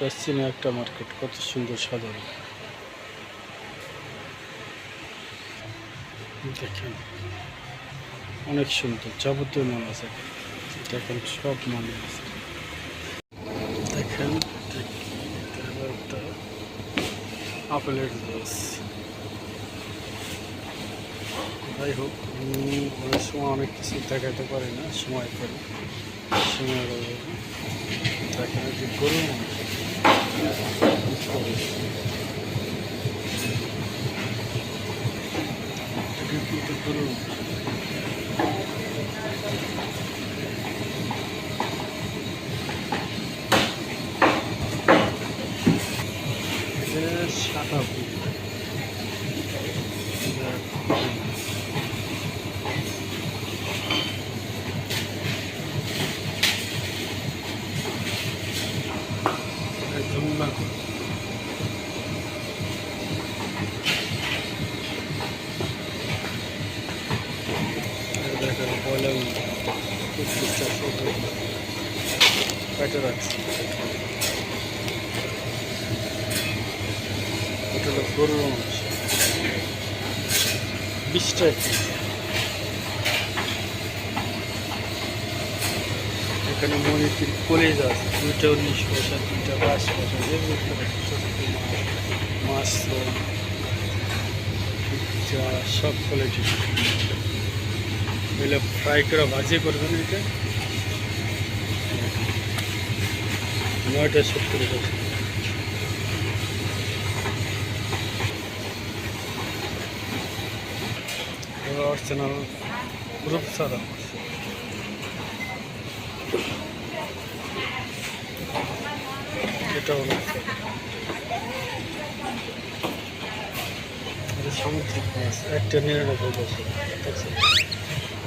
এটা চীনা একটা মার্কেট, কত সুন্দর সাজানো। দেখেন, অনেক সুন্দর, যাবতীয় মাল আছে। দেখেন, সব মাল আছে। দেখেন একটা আপেলের জুস যাই হোক অনেক সময় অনেক কিছু দেখাতে পারে না সময় করে সময় সাদা এটা একদম না দেখেন কাটে রাখছি এটা হলো এখানে মনিটির কলেজ আছে। দুইটা উনিশ পয়সা দুইটা বাইশ পয়সা মাছ সব কোয়ালিটি এগুলো ফ্রাই করে ভাজি করবেন এটা নয়টা সত্তর পয়সা এবার অরিজিনাল গ্রুপ সাদা এটা হলো সামুদ্রিক মাছ একটা নিরানব্বই বছর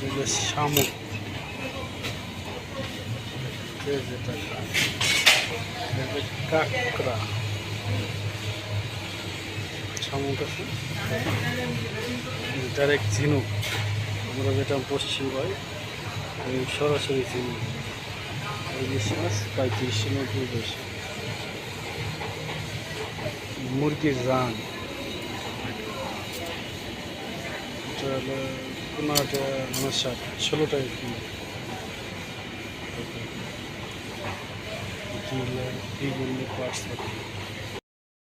শামুক। কাঁকড়া। শামুক আছে। ডাইরেক্ট ঝিনুক। আমরা যেটা পশ্চিম হয় সরাসরি ঝিনুক। ওই বিশ্বাস পঁয়ত্রিশশো নব্বই পয়সা মুরগির রান। এটা হলো পনেরোটা মানে ষাট ষোলো